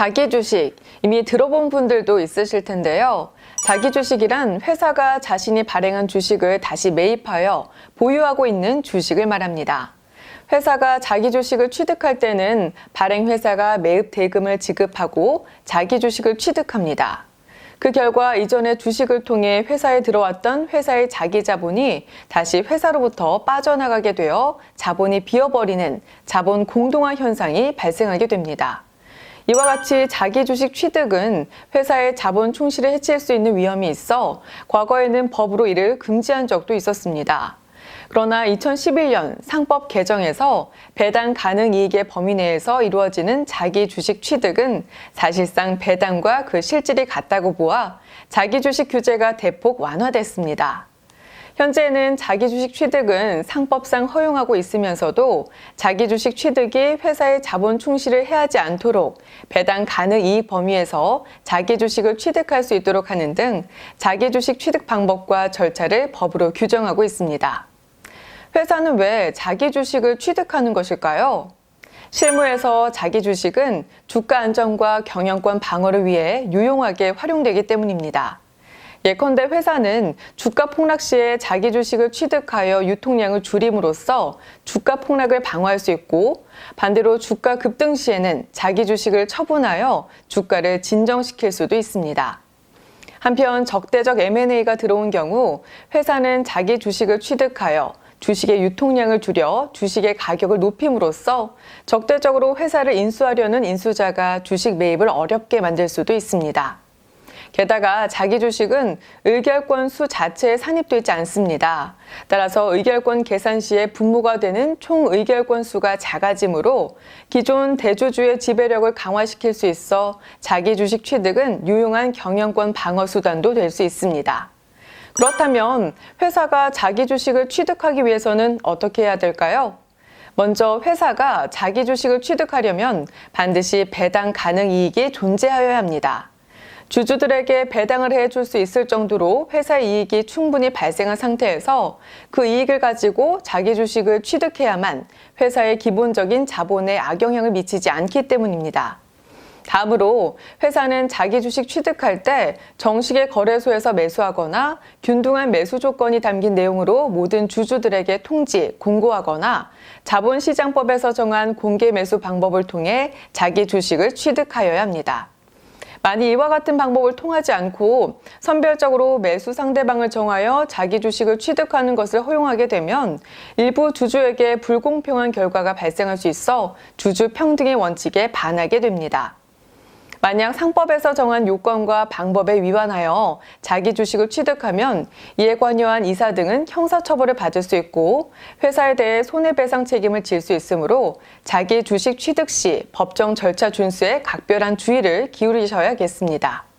자기 주식 이미 들어본 분들도 있으실 텐데요. 자기 주식이란 회사가 자신이 발행한 주식을 다시 매입하여 보유하고 있는 주식을 말합니다. 회사가 자기 주식을 취득할 때는 발행 회사가 매입 대금을 지급하고 자기 주식을 취득합니다. 그 결과 이전에 주식을 통해 회사에 들어왔던 회사의 자기 자본이 다시 회사로부터 빠져나가게 되어 자본이 비어버리는 자본 공동화 현상이 발생하게 됩니다. 이와 같이 자기 주식 취득은 회사의 자본 충실을 해칠 수 있는 위험이 있어 과거에는 법으로 이를 금지한 적도 있었습니다. 그러나 2011년 상법 개정에서 배당 가능 이익의 범위 내에서 이루어지는 자기 주식 취득은 사실상 배당과 그 실질이 같다고 보아 자기 주식 규제가 대폭 완화됐습니다. 현재는 자기 주식 취득은 상법상 허용하고 있으면서도 자기 주식 취득이 회사의 자본 충실을 해하지 않도록 배당 가능 이익 범위에서 자기 주식을 취득할 수 있도록 하는 등 자기 주식 취득 방법과 절차를 법으로 규정하고 있습니다. 회사는 왜 자기 주식을 취득하는 것일까요? 실무에서 자기 주식은 주가 안정과 경영권 방어를 위해 유용하게 활용되기 때문입니다. 예컨대 회사는 주가 폭락 시에 자기 주식을 취득하여 유통량을 줄임으로써 주가 폭락을 방어할 수 있고 반대로 주가 급등 시에는 자기 주식을 처분하여 주가를 진정시킬 수도 있습니다. 한편 적대적 M&A가 들어온 경우 회사는 자기 주식을 취득하여 주식의 유통량을 줄여 주식의 가격을 높임으로써 적대적으로 회사를 인수하려는 인수자가 주식 매입을 어렵게 만들 수도 있습니다. 게다가 자기 주식은 의결권 수 자체에 산입되지 않습니다. 따라서 의결권 계산 시에 분모가 되는 총 의결권 수가 작아지므로 기존 대주주의 지배력을 강화시킬 수 있어 자기 주식 취득은 유용한 경영권 방어 수단도 될 수 있습니다. 그렇다면 회사가 자기 주식을 취득하기 위해서는 어떻게 해야 될까요? 먼저 회사가 자기 주식을 취득하려면 반드시 배당 가능 이익이 존재하여야 합니다. 주주들에게 배당을 해줄 수 있을 정도로 회사 이익이 충분히 발생한 상태에서 그 이익을 가지고 자기 주식을 취득해야만 회사의 기본적인 자본에 악영향을 미치지 않기 때문입니다. 다음으로 회사는 자기 주식 취득할 때 정식의 거래소에서 매수하거나 균등한 매수 조건이 담긴 내용으로 모든 주주들에게 통지, 공고하거나 자본시장법에서 정한 공개 매수 방법을 통해 자기 주식을 취득하여야 합니다. 만약 이와 같은 방법을 통하지 않고 선별적으로 매수 상대방을 정하여 자기 주식을 취득하는 것을 허용하게 되면 일부 주주에게 불공평한 결과가 발생할 수 있어 주주 평등의 원칙에 반하게 됩니다. 만약 상법에서 정한 요건과 방법에 위반하여 자기 주식을 취득하면 이에 관여한 이사 등은 형사처벌을 받을 수 있고 회사에 대해 손해배상 책임을 질 수 있으므로 자기 주식 취득 시 법정 절차 준수에 각별한 주의를 기울이셔야겠습니다.